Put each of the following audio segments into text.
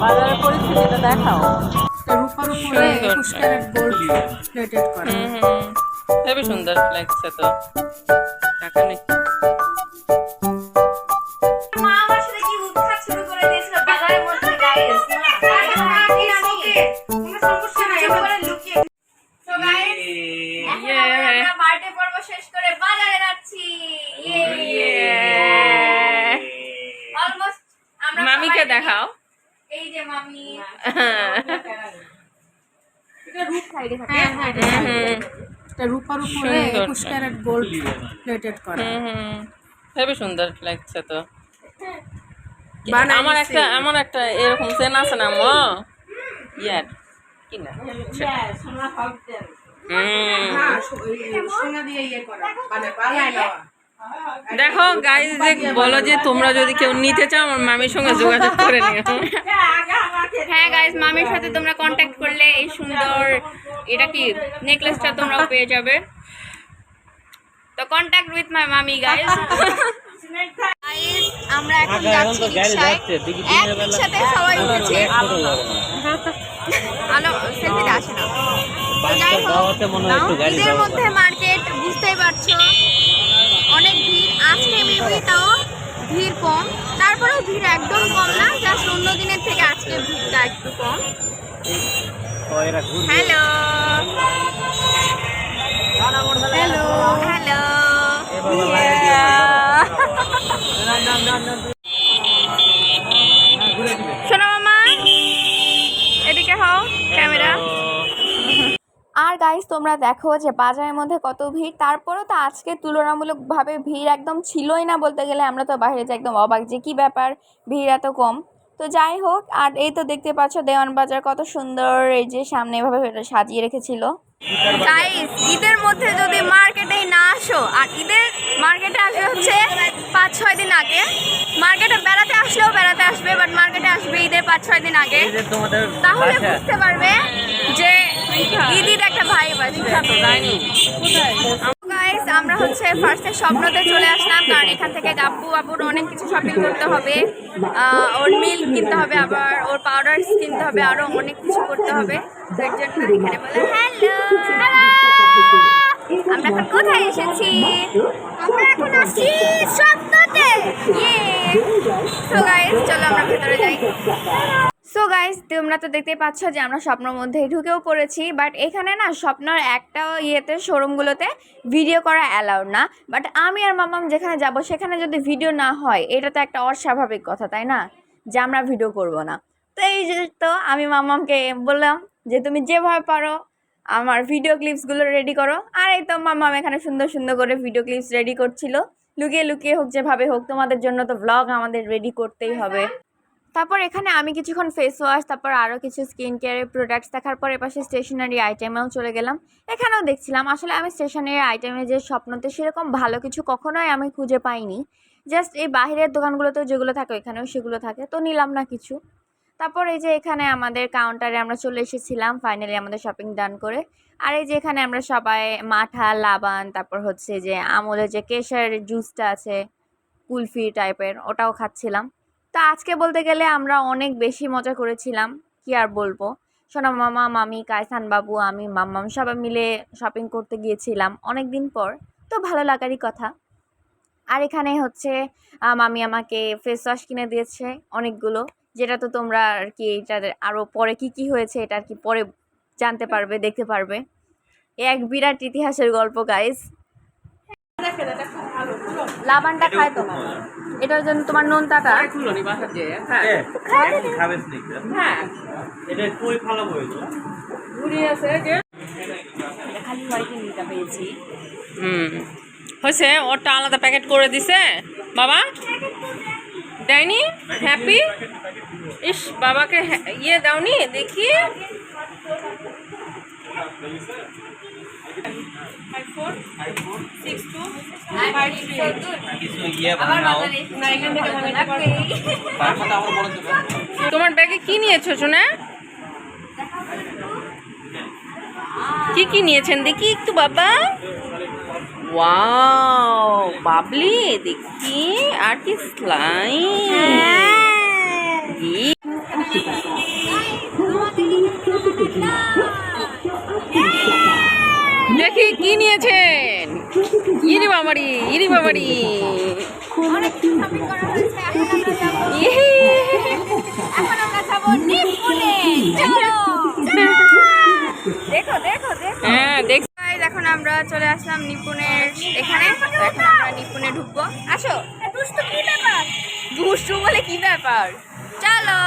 বাজারের পরিস্থিতিটা দেখাও। রূপার উপরে সুন্দর। একুশ ক্যারেট গোল্ড প্লেটেড করা। হুম হুম। হেবি সুন্দর লাগছে তো। টাকা নেই। মা আমার সাথে কি উৎখাত শুরু করে দিয়েছিল? বাজারের মধ্যে গাইস কোনো সমস্যা নাই একেবারে লুকিয়ে তো গাইস এখন Yeah. আমরা বার্থডে পর্ব শেষ করে বাজারে যাচ্ছি। মামিকে দেখাও। এই যে মামি হ্যাঁ হ্যাঁ হুম এটা রূপার উপরে ক্যারেট গোল্ড প্লেটেড করা। হুম হুম হেবি সুন্দর লাগছে তো। আমার একটা এমন একটা এরকম চেন আছে না মো? ইয়ার কি না। হ্যাঁ, এই সোনা দিয়ে ইয়ে করা। মানে বানাই দেওয়া দেখো গাইজ যে বলো যে তোমরা যদি কেউ নিতে চাও আমার মামির সঙ্গে যোগাযোগ করে নিও। হ্যাঁ গাইস মামির সাথে তোমরা কন্ট্যাক্ট করলে এই সুন্দর এটা কি নেকলেসটা তোমরা পেয়ে যাবে। তো কন্ট্যাক্ট উইথ মাই মামি গাইস আমরা এখন যাচ্ছি রিক্সায়। এক রিক্সাতে সবাই উঠেছে। আলো সেলফিতে আসে না। যাই হোক মধ্যে মার্কেট ভিড় তাও ভিড় কম। তারপরেও ভিড় একদম কম না জাস্ট অন্য দিনের থেকে আজকে ভিড়টা একটু কম। হ্যালো হ্যালো হ্যালো গাইস তোমরা দেখো যে বাজারের মধ্যে কত ভিড়। তারপরেও তো আজকে তুলনামূলকভাবে ভিড় একদম ছিলই না বলতে গেলে। আমরা তো বাইরে যে একদম অবাক যে কী ব্যাপার ভিড় এত কম। তো যাই হোক আর এই তো দেখতে পাচ্ছ দেওয়ান বাজার কত সুন্দর। এই যে সামনে এভাবে সাজিয়ে রেখেছিল। গাইস ঈদের মধ্যে যদি মার্কেটে না আসো আর ঈদের মার্কেটে আসবে হচ্ছে পাঁচ ছয় দিন আগে। মার্কেটে বেড়াতে আসলেও বেড়াতে আসবে বাট মার্কেটে আসবে ঈদের পাঁচ ছয় দিন আগে। তাহলে বুঝতে পারবে ঈদ একটা ভাই আমরা হচ্ছে ফার্স্টে স্বপ্নতে চলে আসলাম, কারণ এখান থেকে গাব্বু আপুর অনেক কিছু শপিং করতে হবে। ওর মিল্ক কিনতে হবে, আবার ওর পাউডার কিনতে হবে, আরও অনেক কিছু করতে হবে। আমরা এখন কোথায় এসেছি? আমরা গাইস চলো আমরা ভেতরে যাই। গাইস তোমরা তো দেখতেই পাচ্ছ যে আমরা স্বপ্নের মধ্যেই ঢুকেও পড়েছি বাট এখানে না স্বপ্নর একটা ইয়েতে শোরুমগুলোতে ভিডিও করা অ্যালাউড না। বাট আমি আর মামাম যেখানে যাব, সেখানে যদি ভিডিও না হয়, এটা তো একটা অস্বাভাবিক কথা, তাই না? যে আমরা ভিডিও করব না। তো এই যে তো আমি মামামকে বললাম যে, তুমি যেভাবে পারো আমার ভিডিও ক্লিপসগুলো রেডি করো। আর এই তো মামাম এখানে সুন্দর সুন্দর করে ভিডিও ক্লিপস রেডি করছিল। লুকিয়ে লুকিয়ে হোক, যেভাবে হোক, তোমাদের জন্য তো ব্লগ আমাদের রেডি করতেই হবে। তারপর এখানে আমি কিছুক্ষণ ফেস ওয়াশ তারপর আরও কিছু স্কিন কেয়ারের প্রোডাক্টস দেখার পর এপাশে স্টেশনারি আইটেমেও চলে গেলাম। এখানেও দেখছিলাম, আসলে আমি স্টেশনারি আইটেমে যে স্বপ্নতে সেরকম ভালো কিছু কখনোই আমি খুঁজে পাইনি। জাস্ট এই বাইরের দোকানগুলোতেও যেগুলো থাকে এখানেও সেগুলো থাকে, তো নিলাম না কিছু। তারপর এই যে এখানে আমাদের কাউন্টারে আমরা চলে এসেছিলাম ফাইনালি আমাদের শপিং ডান করে। আর এই যে এখানে আমরা সবাই মাঠা, লাবান, তারপর হচ্ছে যে আমলের যে কেশার জুসটা আছে, কুলফি টাইপের ওটাও খাচ্ছিলাম। তো আজকে বলতে গেলে আমরা অনেক বেশি মজা করেছিলাম, কি আর বলব? সোনা মামা, মামি কায়সান বাবু, আমি, মাম্মাম সবাই মিলে শপিং করতে গিয়েছিলাম অনেক দিন পর, তো ভালো লাগারই কথা। আর এখানে হচ্ছে মামি আমাকে ফেস ওয়াশ কিনে দিয়েছে অনেকগুলো, যেটা তো তোমরা আর কি এটার আরও পরে কি কি হয়েছে এটা আর কি পরে জানতে পারবে, দেখতে পারবে। এক বিরাট ইতিহাসের গল্প গাইস লাবানটা খায় তো তোমার। এটার জন্য তোমার নোনতাটা হ্যাঁ। এটা নীলটা পেয়েছি। হুম। হয়েছে ওরটা আলাদা প্যাকেট করে দিছে। বাবা? দেয়নি? হ্যাপি? ইস বাবাকে হ্যা- ইয়ে দাওনি দেখি। তোমার ব্যাগে কি নিয়েছো শোনা কি কি নিয়েছেন? দেখি একটু বাবা। ওয়াও বাবলি দেখি আর কি হ্যাঁ। দেখি কি নিয়েছে বাবারি ইরি বাবারি হ্যাঁ দেখ। এখন আমরা চলে আসলাম নিপুণের এখানে। এখন আমরা নিপুণে ঢুকবো। আসো। দুষ্টু কি ব্যাপার দুষ্টু বলে কি ব্যাপার? চলো।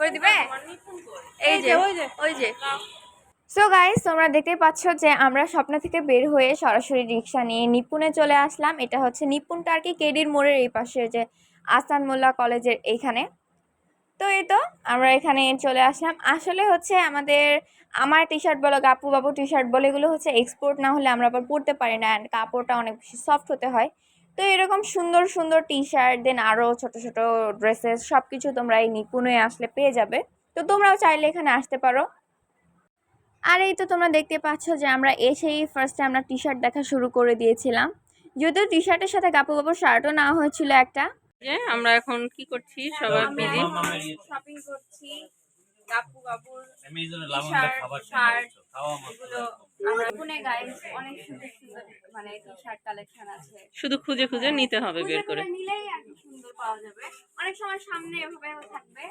করে দিবে? এই যে। ওই যে। সো গাইজ তোমরা দেখতে পাচ্ছ যে আমরা স্বপ্ন থেকে বের হয়ে সরাসরি রিক্সা নিয়ে নিপুণে চলে আসলাম। এটা হচ্ছে নিপুণটা আর কি কেডির মোড়ের এই পাশে যে আসান মোল্লা কলেজের এইখানে। তো এই তো, আমরা এখানে চলে আসলাম। আসলে হচ্ছে আমাদের, আমার টি শার্ট বলো গাপু বাবু টি শার্ট বলো, এগুলো হচ্ছে এক্সপোর্ট না হলে আমরা আবার পরতে পারি না। অ্যান্ড কাপড়টা অনেক বেশি সফট হতে হয়। তো এরকম সুন্দর সুন্দর টি শার্ট দেন আরও ছোট ছোট ড্রেসেস সব কিছু তোমরা এই নিপুণে আসলে পেয়ে যাবে। তো তোমরাও চাইলে এখানে আসতে পারো। আর এই তো তোমরা দেখতে পাচ্ছ যে আমরা এসেই ফার্স্টে আমরা টি শার্ট দেখা শুরু করে দিয়েছিলাম। যদিও টি শার্টের সাথে কাপু বাবুর শার্টও নেওয়া হয়েছিল একটা। যে আমরা এখন কি করছি সবাই মিলে? শপিং করছি সুন্দর সুন্দর মানে টি শার্ট কালেকশন আছে। শুধু খুঁজে খুঁজে নিতে হবে বের করে। নিলেই আর সুন্দর পাওয়া যাবে। অনেক সময় সামনে এভাবে থাকবে।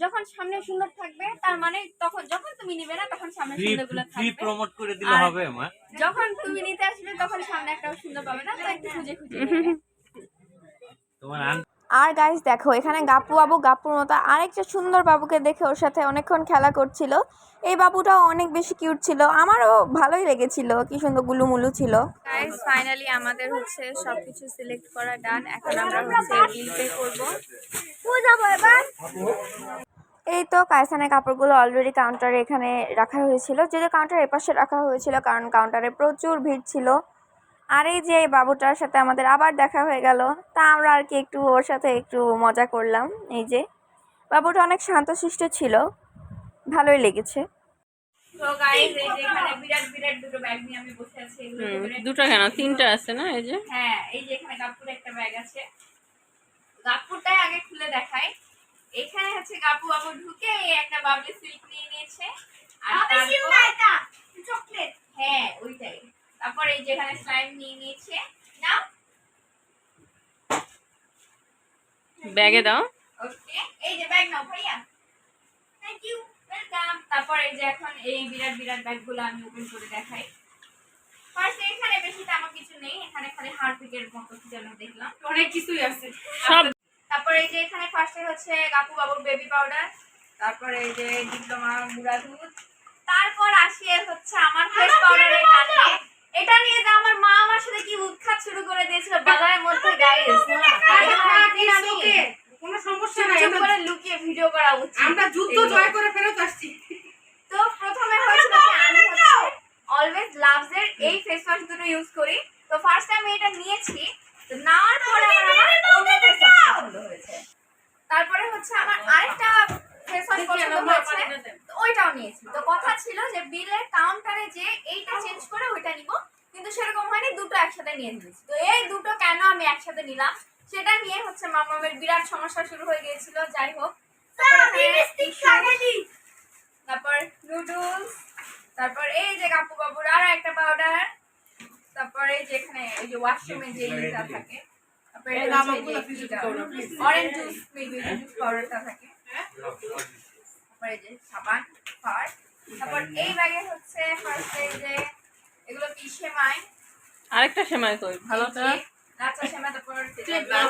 যখন সামনে সুন্দর থাকবে তার মানে তখন যখন তুমি নিবে না তখন সামনে সুন্দরগুলো ফ্রি থাকবে। প্রমোট করে দিলে হবে মা। যখন তুমি নিতে আসবে তখন সামনে একটা সুন্দর পাবে না তো একটু খুঁজে খুঁজে তোমার আর গাইস দেখো এখানে গাপু বাবু গাপুর মতো আরেকটা সুন্দর বাবুকে দেখে ওর সাথে অনেকক্ষণ খেলা করছিল। এই বাবুটাও অনেক বেশি কিউট ছিল। আমারও ভালোই লেগেছিল কি সুন্দর গুলুমুলু ছিল। গাইস ফাইনালি আমাদের হচ্ছে সবকিছু সিলেক্ট করা ডান এখন আমরা হচ্ছে বিল পে করব। যাব এবার। এই তো কায়সানের কাপড়গুলো অলরেডি কাউন্টারে এখানে রাখা হয়েছিল। যদিও কাউন্টার এপাশে রাখা হয়েছিল কারণ কাউন্টারে প্রচুর ভিড় ছিল। আর এই যে এই বাবুটার সাথে আমাদের আবার দেখা হয়ে গেল তা আমরা আর কি একটু ওর সাথে একটু মজা করলাম। এই যে বাবুটা অনেক শান্তশিষ্ট ছিল। ভালোই লেগেছে। তো গাইস এই যে এখানে বিরাট বিরাট দুটো ব্যাগ নিয়ে আমি বসে আছি। এগুলো হুম, বিরাট- দুটো কেন? তিনটা আছে না এই যে? হ্যাঁ এই যে এখানে গাপুর একটা ব্যাগ আছে। গাপুরটাই আগে খুলে দেখাই। এখানে হচ্ছে বাবু ঢুকে এই একটা বাবলি সিল্ক নিয়ে নিয়েছে। আর তারপর চকলেট হ্যাঁ ওইটাই। তারপর এই যেখানে স্লাইম নিয়ে নিয়েছে। নাও। ব্যাগে দাও। ওকে এই যে ব্যাগ নাও ভাইয়া। থ্যাংক ইউ ওয়েলকাম তারপর এই যে এখন এই বিরাট বিরাট ব্যাগগুলো আমি ওপেন করে দেখাই। ফার্স্টে এখানে বেশি তেমন কিছু নেই এখানে খালি হারপিকের মতো কি যেন দেখলাম। অনেক কিছুই আছে। সব এই যে এখানে ফার্স্টে হচ্ছে কাকু বাবুর বেবি পাউডার তারপরে এই যে ডিপ্লোমা গুঁড়া দুধ তারপর আসিয়ে হচ্ছে আমার ফেস পাউডারের কানে এটা নিয়ে যে আমার মা আমার সাথে কি উৎখাত শুরু করে দিয়েছিল বাজারের মধ্যে গাইস কোনো সমস্যা নাই চুপ করে লুকিয়ে ভিডিও করা উচিত। আমরা যুদ্ধ জয় করে ফেরত আসছি। তো প্রথমে হয়েছিল কি আমি হচ্ছে অলওয়েজ লাভস এর এই ফেস ওয়াশ দুটো ইউজ করি। তো ফার্স্ট টাইম এটা নিয়েছি তো নেওয়ার পরে আমার অন্য ফেস পছন্দ হয়েছে। তারপরে হচ্ছে আমার আরেকটা ফেস ওয়াশ পছন্দ হয়েছে ওইটাও নিয়েছি। তো কথা ছিল যে বিলের কাউন্টারে যে এইটা চেঞ্জ করে ওইটা নিব কিন্তু সেরকম হয়নি দুটো একসাথে নিয়ে নিয়েছি। তো এই দুটো কেন আমি একসাথে নিলাম সেটা নিয়ে হচ্ছে মামামের বিরাট সমস্যা শুরু হয়ে গিয়েছিল যাই হোক। তারপর নুডলস তারপর এই যে কাপু বাবুর আর একটা পাউডার তারপর এই যে এখানে এই যে ওয়াশরুমে যে ইটা থাকে। তারপর এই নামগুলো কিছু দিতে হবে, please। Orange juice maybe juice পাউডারটা থাকে। তারপর যে সাবান ফার তারপর এই ব্যাগে হচ্ছে ফার্স্ট এই যে এগুলো কি সেমাই? আরেকটা সেমাই কই? ভালোটা এই যে সেমাই তারপর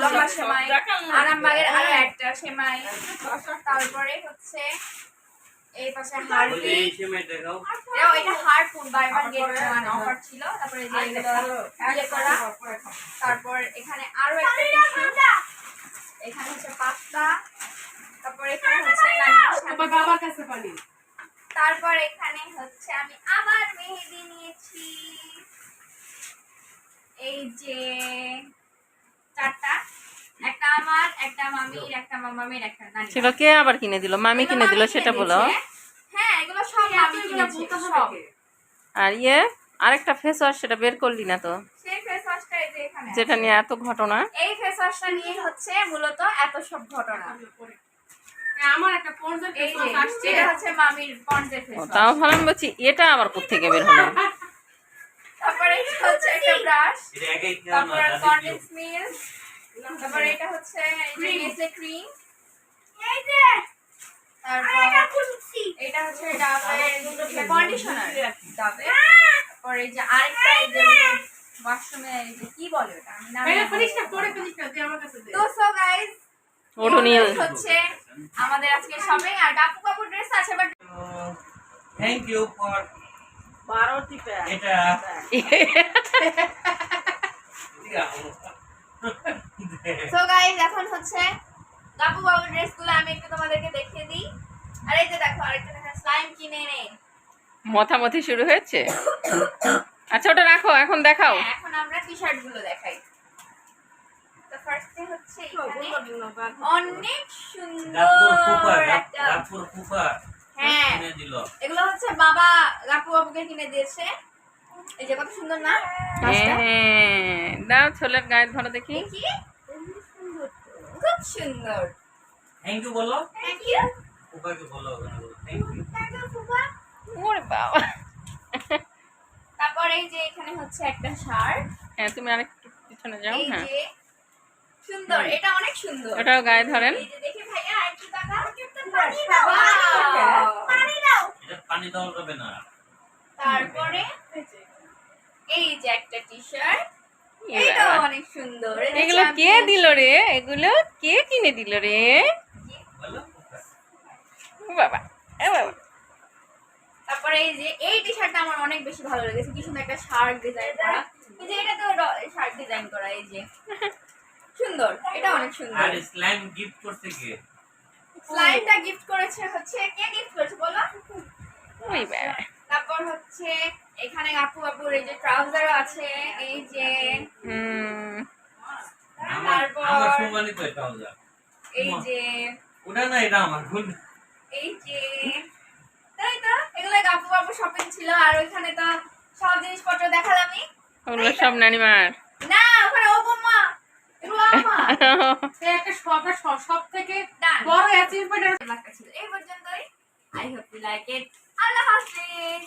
লম্বা সেমাই আরামবাগের আরও একটা সেমাই। তারপরে হচ্ছে এই পাশে হার্ডি এই সময় দেখাও এটাও এটা হার্ডফুল বাই গেট ওয়ান অফার ছিল। তারপরে যে এগুলো ইয়ে করা। তারপর এখানে আরও একটা টিস্যু এখানে হচ্ছে পাস্তা। তারপর এখানে হচ্ছে তোমার বাবার কাছে পানি। তারপর এখানে হচ্ছে আমি আবার মেহেদি নিয়েছি। এই যে চারটা একটা আমার একটা মামির একটা মামামের একটা নানি ছিল কে আবার কিনে দিল? মামি কিনে দিল সেটা বলো। হ্যাঁ এগুলো সব মামি কিনেছে সব। আর ইয়ে আরেকটা ফেস ওয়াশ সেটা বের করলি না তো। সেই ফেস ওয়াশটা এই যে এখানে যেটা নিয়ে এত ঘটনা। এই ফেস ওয়াশটা নিয়ে হচ্ছে মূলত এত সব ঘটনা। আমার একটা পর্যায়ে এই যে আসছে। এটা হচ্ছে মামির পন্ডের ফেস ও, তাও ভালো বলছি এটা আবার কোথেকে বের হলো? তারপরে হচ্ছে একটা ব্রাশ এটা একাই খেলাম তারপর না, দাদি কন্ডেন্স মিল্ক তারপর এটা হচ্ছে নেসলে ক্রিম তারপর এটা হচ্ছে ডাবের কন্ডিশনার ডাবের এই যে আরেকটা এই যে ওয়াশরুমে কি বলে ওটা? আমি না পরে ফেলিস না তুই আমার কাছে দে। তো সো গাইস হচ্ছে আমাদের আজকে শপিং আর কাকু কাকু ড্রেস আছে বাট থ্যাংক ইউ ফর বারোটি প্যাক এটা। সো গাইস এখন হচ্ছে ড্রেসগুলো আমি একটু তোমাদেরকে দেখিয়ে দিই। আর এই যে দেখো আরেকটা কিনে নে। মথামথি শুরু হয়েছে? আচ্ছা ওটা রাখো এখন দেখাও। হ্যাঁ, এখন আমরা টি শার্টগুলো দেখাই হচ্ছে অনেক সুন্দর একটা হ্যাঁ। এগুলো হচ্ছে বাবা বাবুকে কিনে দিয়েছে। এই যে কত সুন্দর না? হ্যাঁ দাও ছোলের গায়ে ধরো দেখি। দেখি। খুব সুন্দর। থ্যাংক ইউ বলো। থ্যাংক ইউ বলো থ্যাংক ইউ থ্যাংক ইউ ফুপা ওরে বাবা তারপর এই যে এখানে হচ্ছে একটা শার্ট হ্যাঁ তুমি আরেকটু পিছনে যাও হ্যাঁ। সুন্দর এটা অনেক সুন্দর। ওটাও গায়ে ধরেন। এই যে দেখি ভাইয়া একটু টাকা পানি দাও পানি দাও। পানি দেওয়া যাবে না। তারপরে এই যে একটা টি শার্ট এ অনেক সুন্দর। এগুলো কে দিল রে? এগুলো কে কিনে দিল রে? ও বাবা এ বাবা। তারপরে এই যে এই টি শার্টটা আমার অনেক বেশি ভালো লেগেছে। কি সুন্দর একটা শার্ট ডিজাইন করা। এই যে এটা তো শার্ট ডিজাইন করা এই যে। সুন্দর এটা অনেক সুন্দর। আর স্লাইম গিফট করতে কে? স্লাইমটা গিফট করেছে হচ্ছে কে গিফট করেছে বলো? ওই তারপর হচ্ছে এখানে আপু আপুর এই যে ট্রাউজারও আছে এই যে। হুম। আমার তারপর- আমার সম্মানিত এটা এই যে। ওটা না এটা আমার ভুল। এই যে। তাই তো? এগুলো আপু আপু শপিং ছিল আর ওইখানে তো সব জিনিসপত্র দেখালামই। ওগুলো সব নানিমার। না ওখানে ও বোমা একটা সব সব থেকে বড় অ্যাচিভমেন্ট এই পর্যন্তই। I hope you like it Allah Hafiz.